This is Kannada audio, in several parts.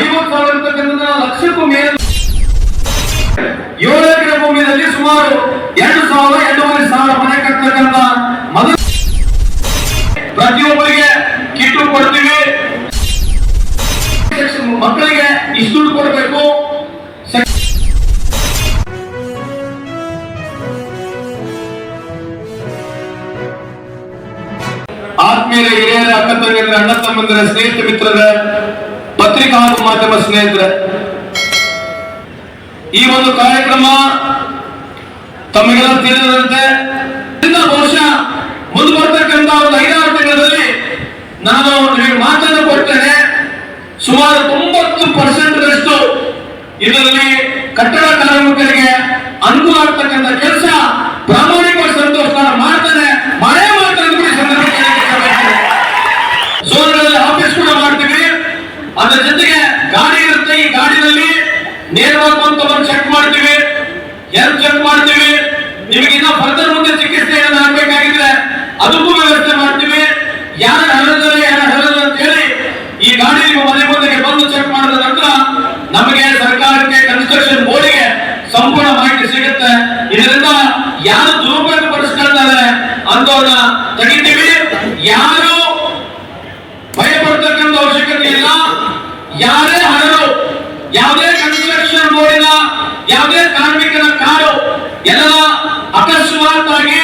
ಐವತ್ತು ಸಾವಿರ ಇರ್ತಕ್ಕಂಥ ಲಕ್ಷಕ್ಕೂ ಮೇಲೆ ಏಳು ಎಕರೆ ಭೂಮಿಯಲ್ಲಿ ಸುಮಾರು ಎರಡು ಸಾವಿರ ಎರಡೂವರೆ ಸಾವಿರ ಮನೆ ಕಟ್ಟತಕ್ಕಂಥ ಮೊದಲ ಪ್ರತಿಯೊಬ್ಬರಿಗೆ ಕಿಟ್ಟು ಕೊಡ್ತೀವಿ. ಮಕ್ಕಳಿಗೆ ಇಷ್ಟು ಕೊಡಬೇಕು. ಆತ್ಮೀಯ ಹಿರಿಯರ ಅಕ್ಕ ತಂಗಿಯರ ಅಣ್ಣ ತಮ್ಮಂದಿರ, ಸ್ನೇಹಿತ ಮಿತ್ರರ ಪತ್ರಿಕಾ ಹಾಗೂ ಮಾಧ್ಯಮ ಸ್ನೇಹಿತರೆ, ಈ ಒಂದು ಕಾರ್ಯಕ್ರಮ ತಮಗೆಲ್ಲ ತಿಳಿದಂತೆ ವರ್ಷ ಮುಂದೆ ಬರ್ತಕ್ಕಂಥ ಒಂದು ಐದಾರು ತಿಂಗಳಲ್ಲಿ ನಾನು ಮಾತನ್ನು ಕೊಡ್ತೇನೆ, ಸುಮಾರು ತೊಂಬತ್ತು ಪರ್ಸೆಂಟ್ ರಷ್ಟು ಇದರಲ್ಲಿ ಕಟ್ಟಡ ಕಾರ್ಮಿಕರಿಗೆ ಅನುಕೂಲ ಆಗ್ತಕ್ಕಂಥ ಕೆಲಸ ಪ್ರಾಮಾಣಿಕ ಸಂತೋಷ ನಾನು ಮಾಡ್ತೇನೆ ಮಾಡೇ ಮಾಡ್ತೇನೆ ಅಂತ ಈ ಸಂದರ್ಭದಲ್ಲಿ ಹೇಳಕ್ಕೆ ಇಷ್ಟಪಡ್ತೇನೆ. ಝೋನ್ಗಳಲ್ಲಿ ಆಫೀಸ್ ಕೂಡ ಮಾಡ್ತೀವಿ ಅದರ ಜೊತೆಗೆ ಗಾಡಿ ಇರುತ್ತೆ. ಈ ಗಾಡಿನಲ್ಲಿ ನೇರವಾಗಿ ಬಂದು ಚೆಕ್ ಮಾಡ್ತೀವಿ. ಎರಡು ಚೆಕ್ ಮಾಡ್ತೀವಿ. ನಿಮಗೆ ಇನ್ನ ಫರ್ದರ್ ಮುಂದೆ ಚಿಕಿತ್ಸೆ ಆಗ್ಬೇಕಾಗಿದ್ರೆ ಅದಕ್ಕೂ ವ್ಯವಸ್ಥೆ ಮಾಡ್ತೀವಿ. ಯಾರ ಹರದರೆ ಯಾರ ಅಂತ ಹೇಳಿ ಈ ಗಾಡಿ ನಿಮ್ಮ ಮನೆ ಮುಂದೆಗೆ ಬಂದು ಚೆಕ್ ಮಾಡಿದ ನಂತರ ನಮಗೆ ಸರ್ಕಾರಕ್ಕೆ ಕನ್ಸ್ಟ್ರಕ್ಷನ್ ಬೋರ್ಡ್ಗೆ ಸಂಪೂರ್ಣ ಮಾಹಿತಿ ಸಿಗುತ್ತೆ. ಇದರಿಂದ ಯಾರು ದುರುಪಯೋಗ ಪಡಿಸ್ಕೊಳ್ತಾರೆ ಅಂತವ್ರನ್ನ ತೆಗಿತೀವಿ. ಯಾರು ಯಾವುದೇ ಕನ್ಸ್ಟ್ರಕ್ಷನ್ ಬೋರ್ಡಿನ ಯಾವುದೇ ಕಾರ್ಮಿಕನ ಕಾರು ಎಲ್ಲ ಅಕಸ್ಮಾತ್ ಆಗಿ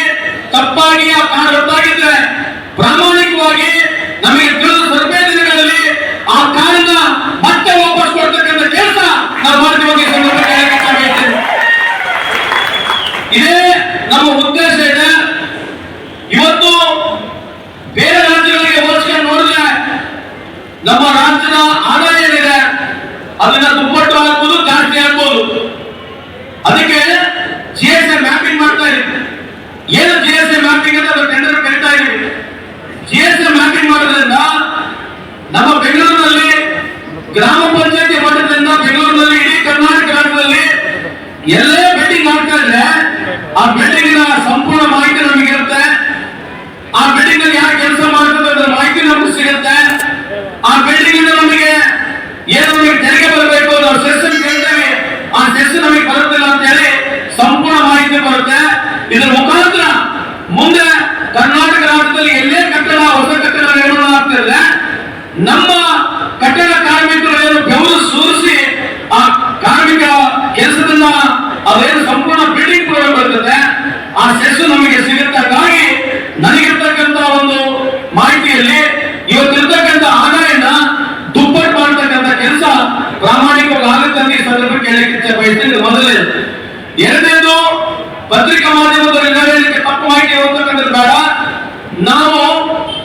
ತಪ್ಪಾಗಿ ಆ ಕಾರು ರದ್ದಾಗಿದ್ರೆ ಪ್ರಾಮಾಣಿಕವಾಗಿ ನಮಗೆ ತಿಳಿದ ಸ್ವಲ್ಪ ದಿನಗಳಲ್ಲಿ ಆ ಕಾರನ್ನ ಮತ್ತೆ ವಾಪಸ್ ಕೊಡ್ತಕ್ಕಂಥ ಕೆಲಸ ನಾವು ಮಾಡ್ತೀವಿ ಇದೇ ನಮ್ಮ ಉದ್ದೇಶ ಇದೆ. ಇವತ್ತು ಬೇರೆ ರಾಜ್ಯಗಳಿಗೆ ಹೋಲಿಸ್ಕೊಂಡು ನೋಡಿದ್ರೆ ನಮ್ಮ ರಾಜ್ಯದ ಅದನ್ನ ದುಪ್ಪಟ್ಟು ಹಾಕ್ಬೋದು ಜಾಸ್ತಿ ಆಗ್ಬೋದು. ಅದಕ್ಕೆ ಜಿ ಎಸ್ ಎ ಮ್ಯಾಪಿಂಗ್ ಮಾಡ್ತಾ ಇದ್ದೀವಿ ಏನು ಜಿ ಎಸ್ ಎ ಮ್ಯಾಪಿಂಗ್ ಅಂತ ಟೆಂಡರ್ ಕರಿತಾ ಇದ್ದೀವಿ ಜಿ ಎಸ್ ಎ ಮ್ಯಾಪಿಂಗ್ ಮಾಡೋದ್ರಿಂದ ನಮ್ಮ ಬೆಂಗಳೂರಿನಲ್ಲಿ ಗ್ರಾಮ ಪಂಚಾಯತಿ ಮಟ್ಟದಿಂದ ಬೆಂಗಳೂರಿನಲ್ಲಿ ಇಡೀ ಕರ್ನಾಟಕ ರಾಜ್ಯದಲ್ಲಿ ಎಲ್ಲೇ ಬಿಲ್ಡಿಂಗ್ ಮಾಡ್ತಾ ಇದ್ರೆ ಆ ಬಿಲ್ಡಿಂಗಿನ ಸಂಪೂರ್ಣ ಮಾಹಿತಿ ನಮಗಿರುತ್ತೆ ಆ ಬಿಲ್ಡಿಂಗ್ ಅಲ್ಲಿ ಯಾರು ಕೆಲಸ ಮಾಡ್ತಾರೆ ಅದರ ಮಾಹಿತಿ ನಮಗೆ ಸಿಗುತ್ತೆ ಆ ಬಿಲ್ಡಿಂಗ್ ಇಂದ ನಮಗೆ ಏನು ನಮಗೆ ತೆರಿಗೆ ಬರಬೇಕು ನಾವು ಸೆಸ್ ಕೇಳ್ತೇವೆ ಆ ಸೆಸ್ ನಮಗೆ ಬರುತ್ತಿಲ್ಲ ಅಂತ ಹೇಳಿ ಸಂಪೂರ್ಣ ಮಾಹಿತಿ ಬರುತ್ತೆ ಇದರ ಮುಖಾಂತರ ಮುಂದೆ ಕರ್ನಾಟಕ ರಾಜ್ಯದಲ್ಲಿ ಎಲ್ಲೇ ಕಟ್ಟಡ ಹೊಸ ಕಟ್ಟಡ ನಿರ್ಮಾಣ ಆಗ್ತಿದ್ರೆ ನಮ್ಮ ಕಟ್ಟಡ ಕಾರ್ಮಿಕರು ಏನು ಬೆವರು ಸುರಿಸಿ ಆ ಕಾರ್ಮಿಕ ಕೆಲಸದಿಂದ ಅದೇನು ಸಂಪೂರ್ಣ ಬಿಲ್ಡಿಂಗ್ ಬರ್ತದೆ ಆ ಸೆಸ್ ನಮಗೆ ಸಿಗುತ್ತೆ ಹಾಗಾಗಿ ನನಗಿರ್ತಕ್ಕಂಥ ಒಂದು ಮಾಹಿತಿಯಲ್ಲಿ ಇವತ್ತಿರ್ತಕ್ಕಂಥ ಆದಾಯನ ದುಪ್ಪಟ್ಟು ಮಾಡ್ತಕ್ಕಂಥ ಕೆಲಸ ಪ್ರಾಮಾಣಿಕವಾಗಿ ಆಗುತ್ತೆ ಅಂತ ಈ ಬಯಸಿದ್ದು ಮೊದಲೇ ಎರಡನೇದು, ಪತ್ರಿಕಾ ಮಾಧ್ಯಮದಲ್ಲಿ ಹೇಳಲಿಕ್ಕೆ ತಪ್ಪು ಮಾಹಿತಿ ಹೋಗ್ತಕ್ಕಂಥದ್ದು ಬೇಡ. ನಾವು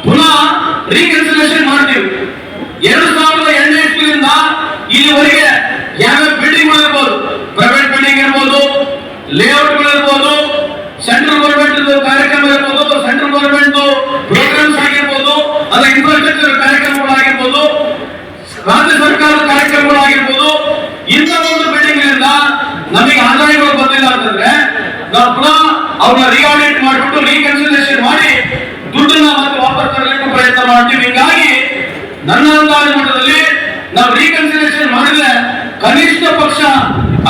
ಪುನಃ ರೀಕನ್ಸಿಲೇಷನ್ ಮಾಡ್ತೀವಿ. ಎರಡು ಸಾವಿರದ ಎಂಟನೇ ಇಸ್ವಿಯಿಂದ ಇಲ್ಲಿವರೆಗೆ ಯಾವ ಬಿಲ್ಡಿಂಗ್ ಇರ್ಬೋದು ಪ್ರೈವೇಟ್ ಬಿಲ್ಡಿಂಗ್ ಇರ್ಬೋದು ಲೇಔಟ್ ಇರ್ಬೋದು ಸೆಂಟ್ರಲ್ ಗೌರ್ಮೆಂಟ್ ಕಾರ್ಯಕ್ರಮ ಇರ್ಬೋದು ಸೆಂಟ್ರಲ್ ಗೌರ್ಮೆಂಟ್ ಪ್ರೋಗ್ರಾಮ್ಸ್ ಆಗಿರ್ಬೋದು, ಅಥವಾ ಇನ್ಫ್ರಾಸ್ಟ್ರಕ್ಚರ್ ಕಾರ್ಯಕ್ರಮಗಳಾಗಿರ್ಬೋದು, ರಾಜ್ಯ ಸರ್ಕಾರದ ಕಾರ್ಯಕ್ರಮಗಳಾಗಿರ್ಬೋದು ಇಂಥ ಒಂದು ನಮಗೆ ಆದಾಯಗಳು ಬಂದಿಲ್ಲ ಅಂತಂದ್ರೆ ನಾವು ಪುನಃ ಅವ್ರನ್ನ ರಿಆಡಿಟ್ ಮಾಡಿಬಿಟ್ಟು ರೀಕನ್ಸಿಲೇಷನ್ ಮಾಡಿ ದುಡ್ಡನ್ನ ಮತ್ತೆ ವಾಪಸ್ ತರಲಿಕ್ಕೆ ಪ್ರಯತ್ನ ಮಾಡ್ತೀವಿ. ಹೀಗಾಗಿ ನನ್ನ ಅಂದಾಜು ಮಟ್ಟದಲ್ಲಿ ನಾವು ರೀಕನ್ಸಿಲೇಷನ್ ಮಾಡಿದ್ರೆ ಕನಿಷ್ಠ ಪಕ್ಷ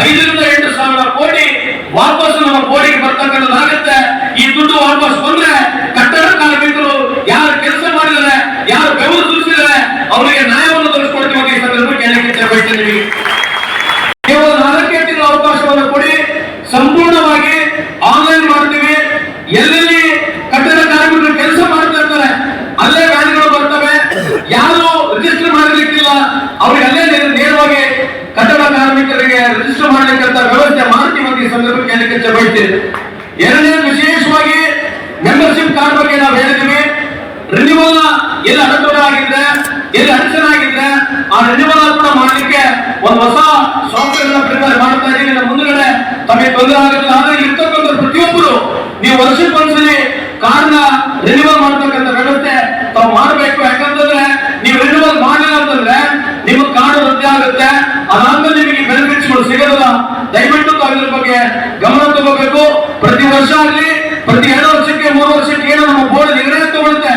ಐದರಿಂದ ಎಂಟು ಸಾವಿರ ಕೋಟಿ ವಾಪಸ್ ನಮ್ಮ ಕೋಟಿಗೆ ಬರ್ತಕ್ಕಂಥದ್ದಾಗುತ್ತೆ. ಈ ದುಡ್ಡು ವಾಪಸ್ ಬಂದ್ರೆ ಕಟ್ಟಡ ಕಾರ್ಮಿಕರು ಯಾರು ಕೆಲಸ ಮಾಡಿದ್ದಾರೆ, ಯಾರು ಬೆವರು ಸುರಿಸಿದ್ದಾರೆ, ಅವರಿಗೆ ನ್ಯಾಯವನ್ನು ತೋರಿಸ್ಕೊಡ್ತೀವಿ ಅಂತ ಈ ಸಂದರ್ಭಕ್ಕೆ ಹೇಳಕ್ಕೆ ಇಚ್ಛೆ ಪಡ್ತೀನಿ ನಿಮಗೆ ಕೇವಲ ನಾಲ್ಕೇ ತಿಂಗಳ ಅವಕಾಶವನ್ನು ಕೊಡಿ ಸಂಪೂರ್ಣವಾಗಿ ಆನ್ಲೈನ್ ಮಾಡ್ತೀವಿ ಎಲ್ಲೆಲ್ಲಿ ಕಟ್ಟಡ ಕಾರ್ಮಿಕರು ಕೆಲಸ ಮಾಡ್ತಾ ಇರ್ತಾರೆ ಅಲ್ಲೇ ಗಾಡಿಗಳು ಬರ್ತವೆ ಯಾರು ರಿಜಿಸ್ಟರ್ ಮಾಡಲಿಕ್ಕಿಲ್ಲ ಅವ್ರಿಗೆ ಅಲ್ಲೇ ನೇರ- ನೇರವಾಗಿ ಕಟ್ಟಡ ಕಾರ್ಮಿಕರಿಗೆ ರಿಜಿಸ್ಟರ್ ಮಾಡ್ಲಿಕ್ಕಂತ ವ್ಯವಸ್ಥೆ ಮಾಡ್ತೀವಿ ಅಂತ ಈ ಸಂದರ್ಭಕ್ಕೆ ಬಯಸ್ತೇವೆ ಎರಡನೇ ವಿಶೇಷವಾಗಿ ಮೆಂಬರ್ಶಿಪ್ ಕಾರ್ಡ್ ಬಗ್ಗೆ ನಾವು ಹೇಳಿದ್ವಿ. ರಿನ್ಯೂವಲ್ ಎಲ್ಲಿ ಅಡಚಣೆ ಆಗಿದ್ರೆ ಎಲ್ಲಿ ಅಡಚಣೆ ಆಗಿದ್ರೆ ಆ ರಿನ್ಯೂವಲ್ ಕೂಡ ಮಾಡಲಿಕ್ಕೆ ಒಂದು ಹೊಸ ಸಾಫ್ಟ್ವೇರ್ ಪ್ರಿಪೇರ್ ಮಾಡ್ತಾ ಇದ್ದೀವಿ. ಮುಂದಗಡೆ ತಮಗೆ ತೊಂದರೆ ಆಗುತ್ತೆ ಆದರೆ ಇರ್ತಕ್ಕಂಥ ಪ್ರತಿಯೊಬ್ಬರು ನೀವು ವರ್ಷಕ್ಕೊಂದ್ಸಲಿ ವರ್ಷ ಆಗಲಿ, ಪ್ರತಿ ಎರಡು ವರ್ಷಕ್ಕೆ, ಮೂರು ವರ್ಷಕ್ಕೆ ಏನೋ ನಮ್ಮ ಬೋರ್ಡ್ ನಿರ್ಣಯ ತಗೊಳುತ್ತೆ.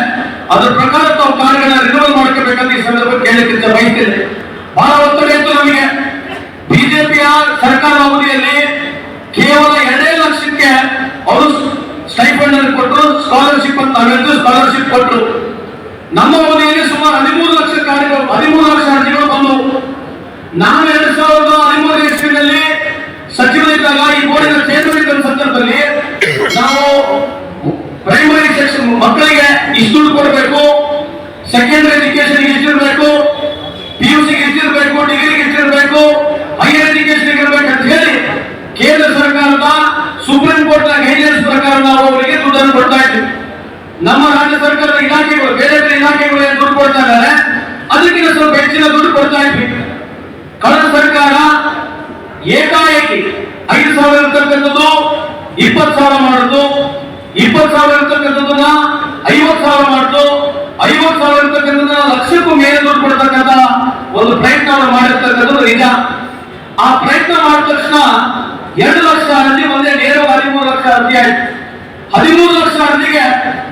ಅದ್ರ ಪ್ರಕಾರ ತಾವು ಕಾರ್ಗಳನ್ನ ರಿನುವಲ್ ಮಾಡ್ಕೋಬೇಕಂತ ಈ ಸಂದರ್ಭ ಕೇಳಕ್ಕಿಂತ ಬಯಸ್ತೇನೆ ಬಹಳ ಒತ್ತಡ ಇತ್ತು ನಮಗೆ. ಬಿಜೆಪಿಯ ಸರ್ಕಾರ ಅವಧಿಯಲ್ಲಿ ಕೇವಲ ಎರಡೇ ಲಕ್ಷಕ್ಕೆ ಅವರು ಸ್ಟೈಫಂಡ್ ಅನ್ನು ಕೊಟ್ಟರು ಸ್ಕಾಲರ್ಶಿಪ್ ಅಂತ ನಾವೆಲ್ಲರೂ ಸ್ಕಾಲರ್ಶಿಪ್ ಕೊಟ್ಟರು ನಮ್ಮ ಅವಧಿಯಲ್ಲಿ ಸುಮಾರು ಹದಿಮೂರು ಲಕ್ಷ ಕಾರ್ಯಗಳು, ಹದಿಮೂರು ಲಕ್ಷ ಅರ್ಜಿಗಳು ಬಂದವು. ನಾನು ಎರಡ್ ಸಾವಿರದ ಹದಿಮೂರು ಇಸ್ವಿನಲ್ಲಿ ಸಚಿವರಿದ್ದಾಗ ಈ ಬೋರ್ಡಿನ ಚೇತರಿದ್ದ ಸಂದರ್ಭದಲ್ಲಿ ನಾವು ಪ್ರೈಮರಿ ಸೆಕ್ಷನ್ ಮಕ್ಕಳಿಗೆ ಇಷ್ಟು ದುಡ್ಡು ಕೊಡಬೇಕು ಸೆಕೆಂಡರಿ ಎಜುಕೇಶನ್ ಇಷ್ಟಿರಬೇಕು ಪಿ ಯು ಸಿಗೆ ಇಷ್ಟಿರಬೇಕು ಡಿಗ್ರಿಗೆ ಇಷ್ಟಿರಬೇಕು ಹೈಯರ್ ಎಜುಕೇಶನ್ ಇರಬೇಕು ಅಂತ ಹೇಳಿ ಕೇಂದ್ರ ಸರ್ಕಾರದ ಸುಪ್ರೀಂ ಕೋರ್ಟ್ನ ಪ್ರಕಾರ ನಾವು ಅವರಿಗೆ ದುಡ್ಡನ್ನು ಕೊಡ್ತಾ ಇದ್ದೀವಿ. ನಮ್ಮ ರಾಜ್ಯ ಸರ್ಕಾರದ ಇಲಾಖೆಗಳು, ಬೇರೆ ಬೇರೆ ಇಲಾಖೆಗಳು ಏನು ದುಡ್ಡು ಕೊಡ್ತಾ ಇದ್ದಾರೆ, ಅದಕ್ಕಿಂತ ಸ್ವಲ್ಪ ಹೆಚ್ಚಿನ ದುಡ್ಡು ಕೊಡ್ತಾ ಇದ್ವಿ. ಕಳೆದ ಸರ್ಕಾರ ಏಕಾಏಕಿ ಐದು ಸಾವಿರ ಇರ್ತಕ್ಕಂಥದ್ದು ಇಪ್ಪತ್ತು ಸಾವಿರ ಮಾಡಿದ್ದು, ಇಪ್ಪತ್ತು ಸಾವಿರ ಇರ್ತಕ್ಕಂಥದ್ದನ್ನ ಐವತ್ತು ಸಾವಿರ ಮಾಡಿದ್ದು, ಐವತ್ತು ಸಾವಿರ ಇರ್ತಕ್ಕಂಥದ್ದನ್ನ ಲಕ್ಷಕ್ಕೂ ಮೇಲೆ ದುಡ್ಡು ಕೊಡ್ತಕ್ಕಂಥ ಒಂದು ಪ್ರಯತ್ನ ಮಾಡಿರ್ತಕ್ಕಂಥದ್ದು ನಿಜ. ಆ ಪ್ರಯತ್ನ ಮಾಡಿದ ತಕ್ಷಣ ಎರಡು ಲಕ್ಷ ಅರ್ಜಿ ಒಂದೇ ನೇರವಾಗಿ ಹದಿಮೂರು ಲಕ್ಷ ಅರ್ಜಿ ಆಯ್ತು. ಹದಿಮೂರು ಲಕ್ಷ ಅರ್ಜಿಗೆ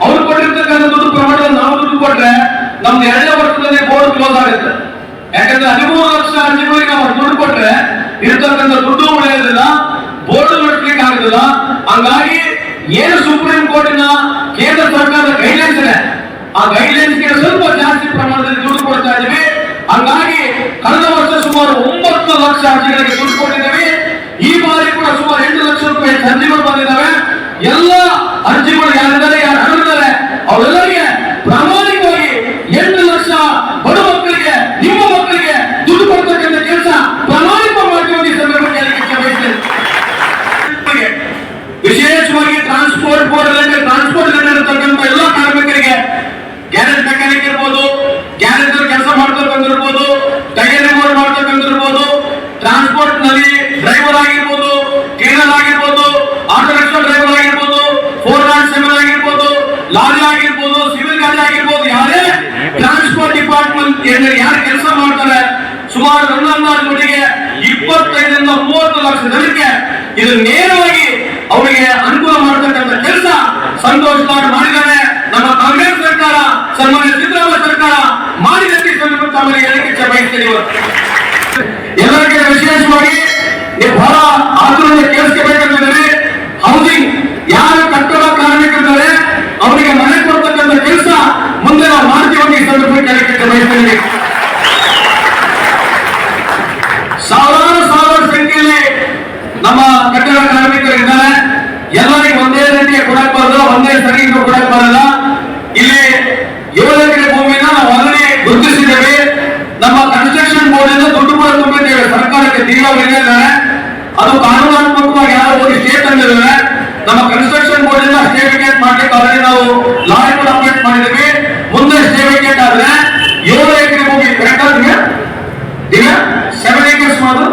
ಅವ್ರು ಕೊಟ್ಟಿರ್ತಕ್ಕಂಥ ದುಡ್ಡು ಪ್ರಮಾಣ ನಾವು ದುಡ್ಡು ಕೊಟ್ರೆ ನಮ್ದು ಎರಡನೇ ವರ್ಷದಲ್ಲಿ ಬೋರ್ಡ್ ಕ್ಲೋಸ್ ಆಗುತ್ತೆ. ಯಾಕಂದ್ರೆ ಹದಿಮೂರು ಲಕ್ಷ ಅರ್ಜಿಗಳಿಗೆ ನಾವು ದುಡ್ಡು ಕೊಟ್ರೆ ಇರ್ತಕ್ಕಂಥ ದುಡ್ಡು ಉಳಿಯೋದಿಲ್ಲ ಬೋರ್ಡ್ ಆಗುದಿಲ್ಲ ಹಂಗಾಗಿ ಏನು ಸುಪ್ರೀಂ ಕೋರ್ಟಿನ ಕೇಂದ್ರ ಸರ್ಕಾರದ ಗೈಡ್ಲೈನ್ಸ್ ಇದೆ. ಆ ಗೈಡ್ಲೈನ್ಸ್ಗೆ ಸ್ವಲ್ಪ ಜಾಸ್ತಿ ಪ್ರಮಾಣದಲ್ಲಿ ದುಡ್ಡು ಕೊಡ್ತಾ ಇದೀವಿ. ಹಂಗಾಗಿ ಕಳೆದ ವರ್ಷ ಸುಮಾರು ಒಂಬತ್ತು ಲಕ್ಷ ಅರ್ಜಿಗಳಿಗೆ ದುಡ್ಡು ಕೊಟ್ಟಿದ್ದೀವಿ. ಈ ಬಾರಿ ಕೂಡ ಸುಮಾರು ಎಂಟು ಲಕ್ಷ ರೂಪಾಯಿ ಅರ್ಜಿಗಳು ಬಂದಿದ್ದಾವೆ. ಎಲ್ಲ ಅರ್ಜಿಗಳು ಯಾರಿದ್ದಾರೆ ಯಾರು ಹರಿದ್ದಾರೆ ಅವೆಲ್ಲರಿಗೆ ಪ್ರಾಮಾಣಿಕವಾಗಿ ಎಂಟು ಲಕ್ಷ ಬಡ ಮಕ್ಕಳಿಗೆ ನಿಮ್ಮ ಮಕ್ಕಳಿಗೆ ದುಡ್ಡು ಕೊಡ್ತಕ್ಕಂಥ ಕೆಲಸ ಪ್ರಾಮಾಣಿಕ ಮಾಡ್ತೀವಿ ಈ ಸಂದರ್ಭದಲ್ಲಿ ಹೇಳಲಿಕ್ಕೆ ಬಯಸ್ತೇನೆ. ವಿಶೇಷವಾಗಿ ಟ್ರಾನ್ಸ್ಪೋರ್ಟ್ ಬೋರ್ಡ್ ಟ್ರಾನ್ಸ್ಪೋರ್ಟ್ ಇರತಕ್ಕಂಥ ಎಲ್ಲ ಕಾರ್ಮಿಕರಿಗೆ ಗ್ಯಾರೇಜ್ ಮೆಕ್ಯಾನಿಕ್ ಇರ್ಬೋದು ಗ್ಯಾರೇಜ್ ಕೆಲಸ ಮಾಡ್ತಕ್ಕಂತಿರ್ಬೋದು ಟೈರ್ ರಿಮೋಟ್ ಮಾಡ್ತಕ್ಕಂತಿರ್ಬೋದು ಟ್ರಾನ್ಸ್ಪೋರ್ಟ್ನಲ್ಲಿ ಡ್ರೈವರ್ ಆಗಿರ್ಬೋದು ಕ್ಲೀನರ್ ಆಗಿರ್ಬೋದು ಆಟೋ ರಿಕ್ಷಾ ಡ್ರೈವರ್ ಆಗಿರ್ಬೋದು ಫೋರ್ ನಾಟ್ ಸೆವೆನ್ ಆಗಿರ್ಬೋದು ಲಾರಿ ಆಗಿರ್ಬೋದು ಸಿವಿಲ್ ಗಾಡಿ ಆಗಿರ್ಬೋದು ಯಾರೇ ಟ್ರಾನ್ಸ್ಪೋರ್ಟ್ ಡಿಪಾರ್ಟ್ಮೆಂಟ್ ಯಾರು ಕೆಲಸ ಮಾಡ್ತಾರೆ ಸುಮಾರು ನನ್ನ ಕೋಟಿಗೆ ಇಪ್ಪತ್ತೈದರಿಂದ ಮೂವತ್ತು ಲಕ್ಷ ಜನಕ್ಕೆ ಇದು ನೇರವಾಗಿ ಅವರಿಗೆ ಅನುಕೂಲ ಮಾಡತಕ್ಕಂಥ ಕೆಲಸ ಸಂತೋಷ್ ಕುಮಾರ್ ಮಾಡಿದ್ದಾರೆ. ನಮ್ಮ ಕಾಂಗ್ರೆಸ್ ಸರ್ಕಾರ, ಸನ್ಮಾನ್ಯ ಸಿದ್ದರಾಮಯ್ಯ ಸರ್ಕಾರ ಮಾಡಿದ ಸಂದರ್ಭ ತಮ್ಮಲ್ಲಿ ಹೇಳಿಕೆ ಇಚ್ಛೆ ಬಯಸ್ತೇನೆ ಇವತ್ತು. ಎಲ್ಲರಿಗೆ ವಿಶೇಷವಾಗಿ ಬಹಳ ಆತುರದಿಂದ ಕೇಳಿಸ್ಕೋಬೇಕಂತಂದ್ರೆ ಹೌಸಿಂಗ್ ಯಾರು ಕಟ್ಟಡ ಕಾರ್ಮಿಕರಿದ್ದಾರೆ ಅವರಿಗೆ ಮನೆ ಕೊಡ್ತಕ್ಕಂಥ ಕೆಲಸ ಮುಂದೆ ನಾವು ಮಾಡ್ತೀವಿ ಅಂತ ಈ ಸಂದರ್ಭದಲ್ಲಿ ಹೇಳಿಕೆ ಇಚ್ಛೆ ಬಯಸ್ತೇನೆ ಸಾವಿರಾರು ಸಾವಿರ ಸಂಖ್ಯೆಯಲ್ಲಿ ನಮ್ಮ ಕಟ್ಟಡ ಕಾರ್ಮಿಕರಿದ್ದಾರೆ ಎಲ್ಲರಿಗೂ ಒಂದೇ ರೀತಿಯ ಕೊಡಕ್ ಬರಲ್ಲ ಒಂದೇ ಸರಿಯಿಂದ ಕೊಡಕ್ ಬರಲ್ಲ ಇಲ್ಲಿ ಏಳು ಎಕರೆ ಭೂಮಿನ ನಾವು ಆಲ್ರೆಡಿ ಗುರುತಿಸಿದ್ದೇವೆ ನಮ್ಮ ಕನ್ಸ್ಟ್ರಕ್ಷನ್ ಬೋರ್ಡ್ ಇಂದ ದುಡ್ಡು ಕೂಡ ಸರ್ಕಾರಕ್ಕೆ ತೀವ್ರ ಅದು ಕಾನೂನಾತ್ಮಕವಾಗಿ ಯಾರು ಹೋಗಿ ಸ್ಟೇಟ್ ತಂದಿದ್ದಾರೆ. ನಮ್ಮ ಕನ್ಸ್ಟ್ರಕ್ಷನ್ ಬೋರ್ಡ್ ಇಂದ ಸ್ಟೇ ವಿಕೆಟ್ ಮಾಡ್ಲಿಕ್ಕೆ ಆಲ್ರೆಡಿ ನಾವು ಲಾರಿ ಕೂಡ ಅಪ್ಡೇಟ್ ಮಾಡಿದ್ವಿ ಮುಂದೆ ಸ್ಟೇ ವಿಕೆಟ್ ಆದ್ರೆ ಏಳು ಎಕರೆ ಭೂಮಿ ಕರೆಕ್ಟ್ ಆದ್ರೆ ಈಗ ಸೆವೆನ್ ಏಕರ್ಸ್ ಮಾಡು.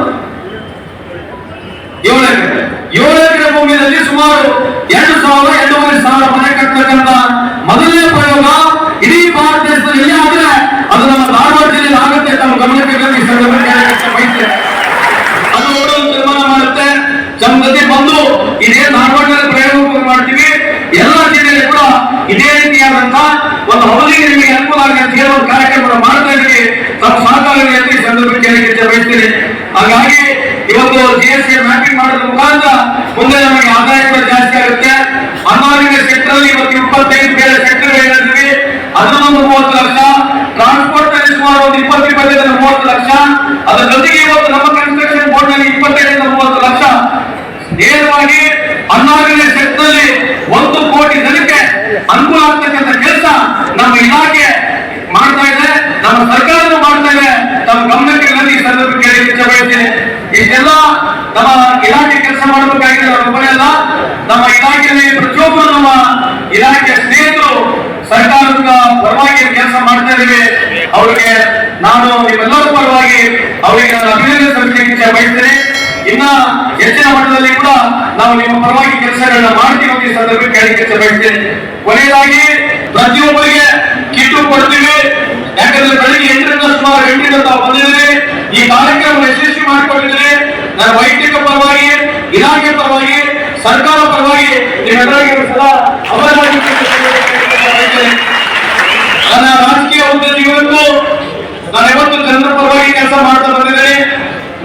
ಏಳು ಎಕರೆ ಏಳು ಎಕರೆ ಭೂಮಿಯಲ್ಲಿ ಸುಮಾರು ಎರಡು ಸಾವಿರ ಎರಡೂವರೆ ಸಾವಿರ ಮನೆ ಕಟ್ಟತಕ್ಕಂತ ಮೊದಲನೇ ಪ್ರಯೋಗ ಇಡೀ ಭಾರತ ದೇಶದಲ್ಲಿ ಎಲ್ಲಿ ಆದ್ರೆ ಅದು ನಮ್ಮ ಧಾರವಾಡ ಜಿಲ್ಲೆಯಲ್ಲಿ ಆಗುತ್ತೆ ತಮ್ಮ ಗಮನಕ್ಕೆ ಬಂದು ಅದು ನೋಡಲು ಮಾಡುತ್ತೆ. ಜೊತೆ ಬಂದು ಇದೇ ಧಾರವಾಡದಲ್ಲಿ ಪ್ರಯೋಗ ಮಾಡ್ತೀವಿ. ಎಲ್ಲ ಜಿಲ್ಲೆಯಲ್ಲಿ ಕೂಡ ಇದೇ ರೀತಿಯಂತ ಒಂದು ಅವಧಿಗೆ ನಿಮಗೆ ಅನುಕೂಲ ಆಗಲಿ ಅಂತ ಹೇಳುವ ಒಂದು ಕಾರ್ಯಕ್ರಮ ಮಾಡ್ತಾ ತಮ್ಮ ಸಹಕಾರದಲ್ಲಿ ಅಂತ ಹಾಗಾಗಿ ಇವತ್ತು ಜಿ ಎಸ್ ಟಿ ಮುಖಾಂತರ ಮುಂದೆ ನಮಗೆ ಆದಾಯ ಕೂಡ ಜಾಸ್ತಿ ಆಗುತ್ತೆ. ಅನಾರೋಗ್ಯ ಸೆಕ್ಟರ್ ಇವತ್ತು ಇಪ್ಪತ್ತೈದು ಬೇರೆ ಸೆಕ್ಟರ್ ಅದನ್ನೊಂದು ಮೂವತ್ತು ಲಕ್ಷ ಟ್ರಾನ್ಸ್ಪೋರ್ಟ್ ಸುಮಾರು ಒಂದು ಇಪ್ಪತ್ತು ಇಪ್ಪತ್ತೈದರಿಂದ ಮೂವತ್ತು ಲಕ್ಷ ಅದರ ಜೊತೆಗೆ ಇವತ್ತು ನಮ್ಮ ಕನ್ಸ್ಟ್ರಕ್ಷನ್ ಬೋರ್ಡ್ನಲ್ಲಿ ಇಪ್ಪತ್ತೈದರಿಂದ ಮೂವತ್ತು ಲಕ್ಷ. ನೇರವಾಗಿ ಹನ್ನಾರನೇ ಸೆಟ್ನಲ್ಲಿ ಒಂದು ಕೋಟಿ ಜನಕ್ಕೆ ಅನುಕೂಲ ಆಗ್ತಕ್ಕಂಥ ಕೆಲಸ ನಮ್ಮ ಇಲಾಖೆ ಮಾಡ್ತಾ ಇದೆ, ನಮ್ಮ ಸರ್ಕಾರನೂ ಮಾಡ್ತಾ ಇದೆ. ತಮ್ಮ ಗಮನಕ್ಕೆ ಈ ಸಂದರ್ಭ ಕೇಳಿ ಬಯಸ್ತೇನೆ ಇಷ್ಟೆಲ್ಲ ನಮ್ಮ ಇಲಾಖೆ ಕೆಲಸ ಮಾಡಬೇಕಾಗಿದೆ ಅವರ ನಮ್ಮ ಇಲಾಖೆಯಲ್ಲಿ ಪ್ರತಿಯೊಬ್ಬರು ನಮ್ಮ ಇಲಾಖೆ ಸ್ನೇಹಿತರು ಸರ್ಕಾರದ ಪರವಾಗಿ ಕೆಲಸ ಮಾಡ್ತಾ ಇದ್ದೀವಿ. ಅವರಿಗೆ ನಾನು ನಿಮ್ಮೆಲ್ಲರ ಪರವಾಗಿ ಅವರಿಗೆ ನಾನು ಅಭಿನಂದನೆ ಸಲ್ಲಿಸಲಿಕ್ಕೆ ಬಯಸ್ತೇನೆ. ಇನ್ನ ಹೆಚ್ಚಿನ ಮಟ್ಟದಲ್ಲಿ ಕೂಡ ನಾವು ನಿಮ್ಮ ಪರವಾಗಿ ಕೆಲಸಗಳನ್ನ ಮಾಡ್ತೀವಿ ಅಂತ ಈ ಸಂದರ್ಭಕ್ಕೆ ಹೇಳಲಿಕ್ಕೆ ಬಯಸ್ತೇನೆ. ಕೊನೆಯದಾಗಿ, ಪ್ರತಿಯೊಬ್ಬರಿಗೆ ಕಿಟ್ಟು ಕೊಡ್ತೀವಿ. ಯಾಕಂದ್ರೆ ಬೆಳಿಗ್ಗೆ ಎಂಟರಿಂದ ಸುಮಾರು ಎಂಟರಿಂದ ತಾವು ಬಂದಿದ್ದೀರಿ. ಈ ಕಾರ್ಯಕ್ರಮ ಯಶಸ್ವಿ ಮಾಡಿಕೊಂಡಿದ್ದೀರಿ. ನಾನು ವೈಯಕ್ತಿಕ ಪರವಾಗಿ, ಇಲಾಖೆ ಪರವಾಗಿ, ಸರ್ಕಾರ ಪರವಾಗಿ ನಿಮ್ಮೆಲ್ಲರಿಗೆ ಸದಾ ಅವರಾಗಿ ನನ್ನ ರಾಜಕೀಯ ಉದ್ಯೋಗಿಗಳಿಗೂ ನಾನು ಯಾವತ್ತು ಜನರ ಪರವಾಗಿ ಕೆಲಸ ಮಾಡ್ತಾ ಬಂದಿದ್ದೇನೆ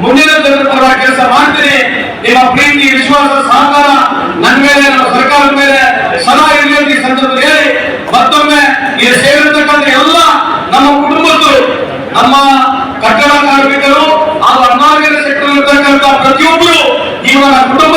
ಮುಂದಿನ ಜನರ ಪರವಾಗಿ ಕೆಲಸ ಮಾಡ್ತೀನಿ ನಿಮ್ಮ ಪ್ರೀತಿ ವಿಶ್ವಾಸ ಸಹಕಾರ ನನ್ನ ಮೇಲೆ ನಮ್ಮ ಸರ್ಕಾರದ ಮೇಲೆ ಸದಾ ನಮ್ಮ ಕುಟುಂಬದ್ದು ನಮ್ಮ ಕಟ್ಟಡ ಕಾರ್ಮಿಕರು ಹಾಗೂ ಅನಾರೋಗ್ಯ ಸೆಕ್ಟರ್ ಇರ್ತಕ್ಕಂಥ ಪ್ರತಿಯೊಬ್ಬರು ಇವರ ನನ್ನ